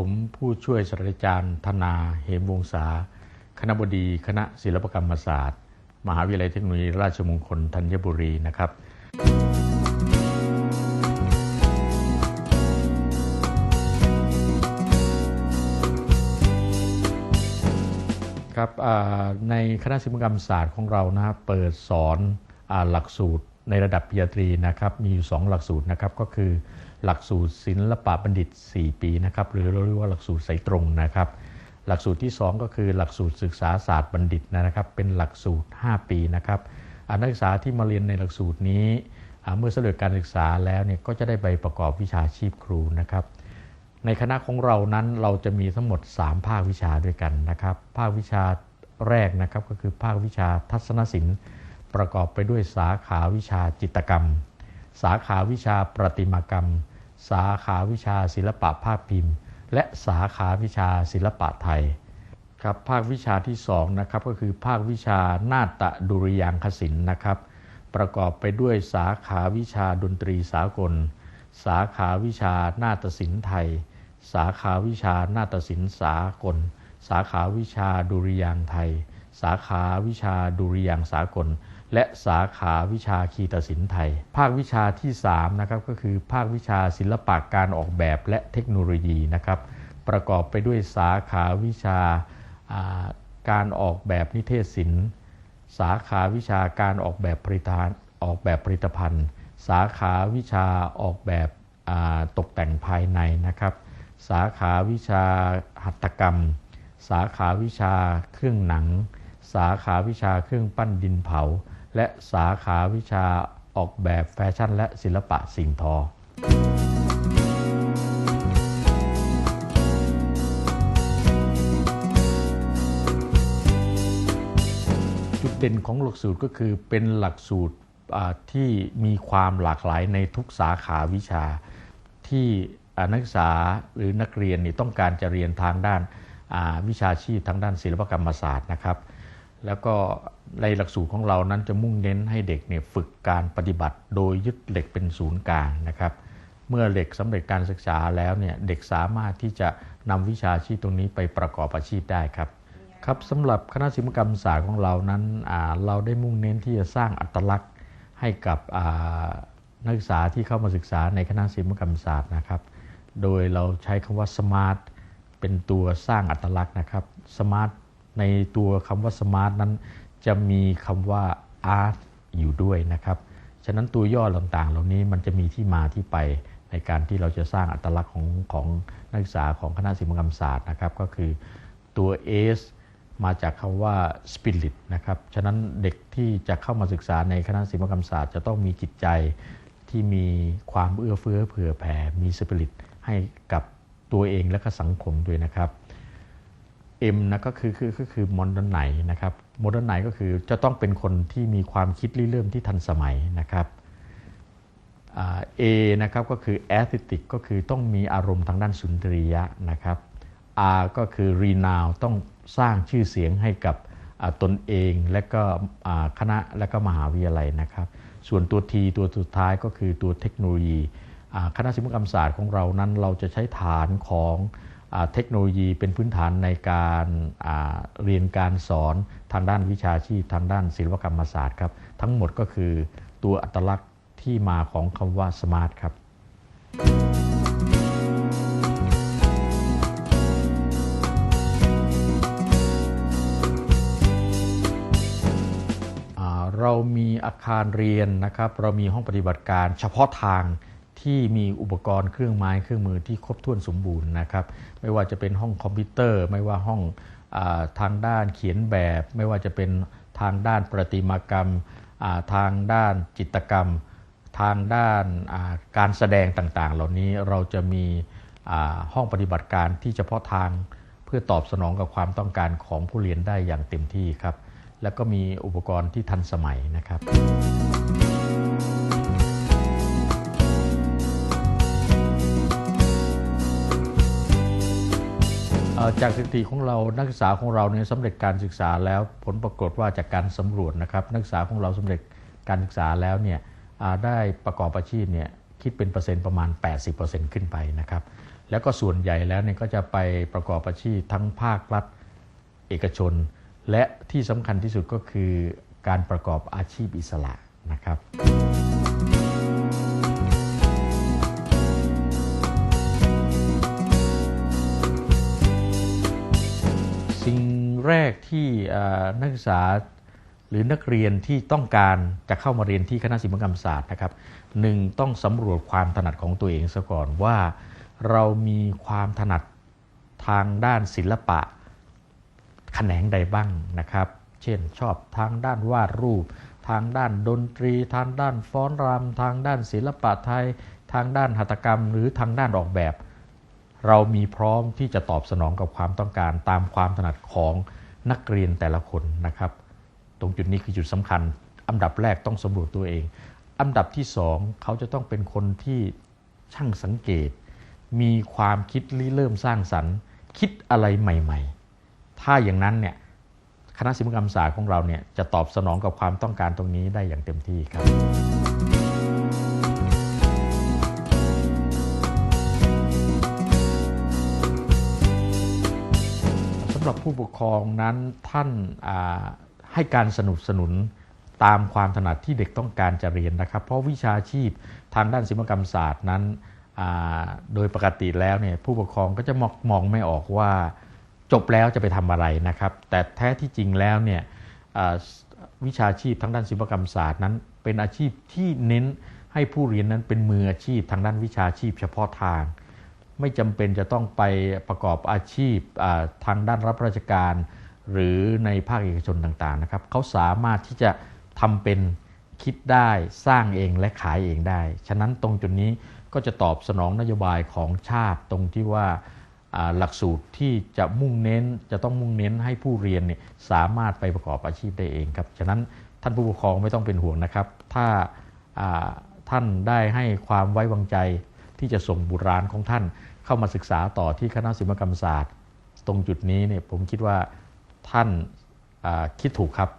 ผมผู้ช่วยศาสตราจารย์ธนาเหมวงศาคณะบดีคณะศิลปกรรมศาสตร์ มหาวิทยาลัยเทคโนโลยีราชมงคลธัญบุรีนะครับ ครับในคณะศิลปกรรมศาสตร์ของเรานะครับเปิดสอนอหลักสูตรในระดับปริญญาตรีนะครับมีอยู่ 2 หลักสูตรนะครับก็คือ หลักสูตรศิลปะบัณฑิต 4 ปีนะครับหรือเราเรียกว่าหลักสูตรสายตรงนะครับ หลักสูตรที่ 2 ก็คือหลักสูตรศึกษาศาสตร์บัณฑิตนะครับเป็นหลักสูตร 5 ปีนะครับนักศึกษาที่มาเรียนในหลักสูตรนี้เมื่อสำเร็จการศึกษาแล้วเนี่ยก็จะได้ใบประกอบวิชาชีพครูนะครับ ในคณะของเรานั้นเราจะมีทั้งหมด 3 ภาควิชาด้วยกันนะครับ ภาควิชาแรกนะครับก็คือภาควิชาทัศนศิลป์ ประกอบไปด้วยสาขาวิชาจิตกรรม สาขาวิชาประติมากรรม สาขาวิชาศิลปะภาพพิมพ์ และสาขาวิชาศิลปะไทยครับภาควิชาที่2นะครับก็คือภาควิชานาฏดุริยางคศิลป์นะครับ ประกอบไปด้วยสาขาวิชาดนตรีสากล สาขาวิชานาฏศิลป์ไทย สาขาวิชานาฏศิลป์สากล สาขาวิชาดุริยางไทย สาขาวิชาดุริยางสากล และสาขาวิชาคีตศิลป์ไทย ภาควิชาที่3นะครับก็คือภาควิชาศิลปะการออกแบบและเทคโนโลยีนะครับประกอบไปด้วยสาขาวิชาการออกแบบนิเทศศิลป์ สาขาวิชาการออกแบบผลิตภัณฑ์ออกแบบผลิตภัณฑ์ สาขาวิชาออกแบบตกแต่งภายในนะครับ สาขาวิชาหัตถกรรม สาขาวิชาเครื่องหนัง สาขาวิชาเครื่องปั้นดินเผา และสาขาวิชาออกแบบแฟชั่น และศิลปะสิ่งทอ จุดเด่นของหลักสูตรก็คือเป็นหลักสูตรที่มีความหลากหลายในทุกสาขาวิชา ที่นักศึกษาหรือนักเรียนนี่ต้องการจะเรียนทางด้านวิชาชีพทางด้านศิลปกรรมศาสตร์นะครับ แล้วก็ในหลักสูตรของเรานั้นจะมุ่งเน้นให้เด็กเนี่ยฝึกการปฏิบัติ โดยยึดเหล็กเป็นศูนย์กลางนะครับ เมื่อเหล็กสำเร็จการศึกษาแล้วเนี่ยเด็กสามารถที่จะนำวิชาชีพตรงนี้ไปประกอบอาชีพได้ครับครับสำหรับคณะศิลปกรรมศาสตร์ของเรานั้นเราได้มุ่งเน้นที่จะสร้างอัตลักษณ์ให้กับนักศึกษาที่เข้ามาศึกษาในคณะศิลปกรรมศาสตร์นะครับ โดยเราใช้คำว่าสมาร์ทเป็นตัวสร้างอัตลักษณ์นะครับสมาร์ท ในตัวคำว่าสมาร์ทนั้น จะมีคำว่าอาร์ตอยู่ด้วยนะครับ ฉะนั้นตัวย่อต่างๆ เหล่านี้มันจะมีที่มาที่ไปในการที่เราจะสร้างอัตลักษณ์ของของนักศึกษาของคณะศิลปกรรมศาสตร์นะครับ ก็คือตัว S มาจากคำว่า spirit นะครับ ฉะนั้นเด็กที่จะเข้ามาศึกษาในคณะศิลปกรรมศาสตร์ จะต้องมีจิตใจที่มีความเอื้อเฟื้อเผื่อแผ่ มีสปิริตให้กับตัวเองและก็สังคมด้วยนะครับ M นะก็คือคือก็คือมอดร์นไหนนะครับโมเดิร์นไหนก็คือจะต้องเป็นคนที่มีความคิดริเริ่มที่ทันสมัยนะครับเอนะครับก็คือแอสติกก็คือต้องมีอารมณ์ทางด้านสุนทรียะนะครับ R ก็คือรีนาวต้องสร้างชื่อเสียงให้กับตนเองและก็คณะและก็มหาวิทยาลัยนะครับ ส่วนตัว T ตัวสุดท้ายก็คือตัวเทคโนโลยี คณะศิลปกรรมศาสตร์ของเรานั้นเราจะใช้ฐานของ เทคโนโลยีเป็นพื้นฐานในการเรียนการสอนทางด้านวิชาชีพทางด้านศิลปกรรมศาสตร์ครับ ทั้งหมดก็คือตัวอัตลักษณ์ที่มาของคำว่าสมาร์ทครับ เรามีอาคารเรียนนะครับ เรามีห้องปฏิบัติการเฉพาะทาง ที่มีอุปกรณ์เครื่องไม้เครื่องมือที่ครบถ้วนสมบูรณ์นะครับ ไม่ว่าจะเป็นห้องคอมพิวเตอร์ ไม่ว่าห้องอทางด้านเขียนแบบ ไม่ว่าจะเป็นทางด้านประติมากรรม ทางด้านจิตกรรม ทางด้านการแสดงต่างๆ เหล่านี้เราจะมีห้องปฏิบัติการที่เฉพาะทางเพื่อตอบสนองกับความต้องการของผู้เรียนได้อย่างเต็มที่ครับ แล้วก็มีอุปกรณ์ที่ทันสมัยนะครับ จากสถิติของเรานักศึกษาของเราเนี่ยสำเร็จการศึกษาแล้วผลปรากฏว่าจากการสำรวจนะครับ นักศึกษาของเราสำเร็จการศึกษาแล้วเนี่ยได้ประกอบอาชีพเนี่ยคิดเป็นเปอร์เซ็นต์ประมาณ 80%ขึ้นไปนะครับ แล้วก็ส่วนใหญ่แล้วเนี่ยก็จะไปประกอบอาชีพทั้งภาครัฐเอกชน และที่สำคัญที่สุดก็คือการประกอบอาชีพอิสระนะครับ แรกที่นักศึกษาหรือนักเรียนที่ต้องการจะเข้ามาเรียนที่คณะศิลปกรรมศาสตร์นะครับหนึ่งต้องสำรวจความถนัดของตัวเองซะก่อนว่า เรามีความถนัดทางด้านศิลปะแขนงใดบ้างนะครับ เช่นชอบทางด้านวาดรูป ทางด้านดนตรี ทางด้านฟ้อนรำทางด้านศิลปะไทย ทางด้านหัตถกรรม หรือทางด้านออกแบบ เรามีพร้อมที่จะตอบสนองกับความต้องการตามความถนัดของนักเรียนแต่ละคนนะครับ ตรงจุดนี้คือจุดสำคัญ อันดับแรกต้องสำรวจตัวเอง อันดับที่สองเขาจะต้องเป็นคนที่ช่างสังเกต มีความคิดริเริ่มสร้างสรรค์ คิดอะไรใหม่ ๆ ถ้าอย่างนั้นเนี่ยคณะศิลปกรรมศาสตร์ของเราเนี่ยจะตอบสนองกับความต้องการตรงนี้ได้อย่างเต็มที่ครับ ผู้ปกครองนั้นท่านให้การสนับสนุนตามความถนัดที่เด็กต้องการจะเรียนนะครับ เพราะวิชาชีพทางด้านศิลปกรรมศาสตร์นั้นโดยปกติแล้วเนี่ยผู้ปกครองก็จะมองมองไม่ออกว่าจบแล้วจะไปทำอะไรนะครับ แต่แท้ที่จริงแล้วเนี่ยวิชาชีพทางด้านศิลปกรรมศาสตร์นั้น เป็นอาชีพที่เน้นให้ผู้เรียนนั้นเป็นมืออาชีพทางด้านวิชาชีพเฉพาะทาง ไม่จำเป็นจะต้องไปประกอบอาชีพทางด้านรับราชการ หรือในภาคเอกชนต่างๆนะครับเขาสามารถที่จะทำเป็นคิดได้สร้างเองและขายเองได้ ฉะนั้นตรงจุดนี้ก็จะตอบสนองนโยบายของชาติตรงที่ว่าหลักสูตรที่จะมุ่งเน้นจะต้องมุ่งเน้นให้ผู้เรียนเนี่ยสามารถไปประกอบอาชีพได้เองครับฉะนั้นท่านผู้ปกครองไม่ต้องเป็นห่วงนะครับ ถ้าท่านได้ให้ความไว้วางใจ ที่จะส่งบุตรหลานของท่านเข้ามาศึกษาต่อที่คณะศิลปกรรมศาสตร์ ตรงจุดนี้เนี่ยผมคิดว่าท่านคิดถูกครับ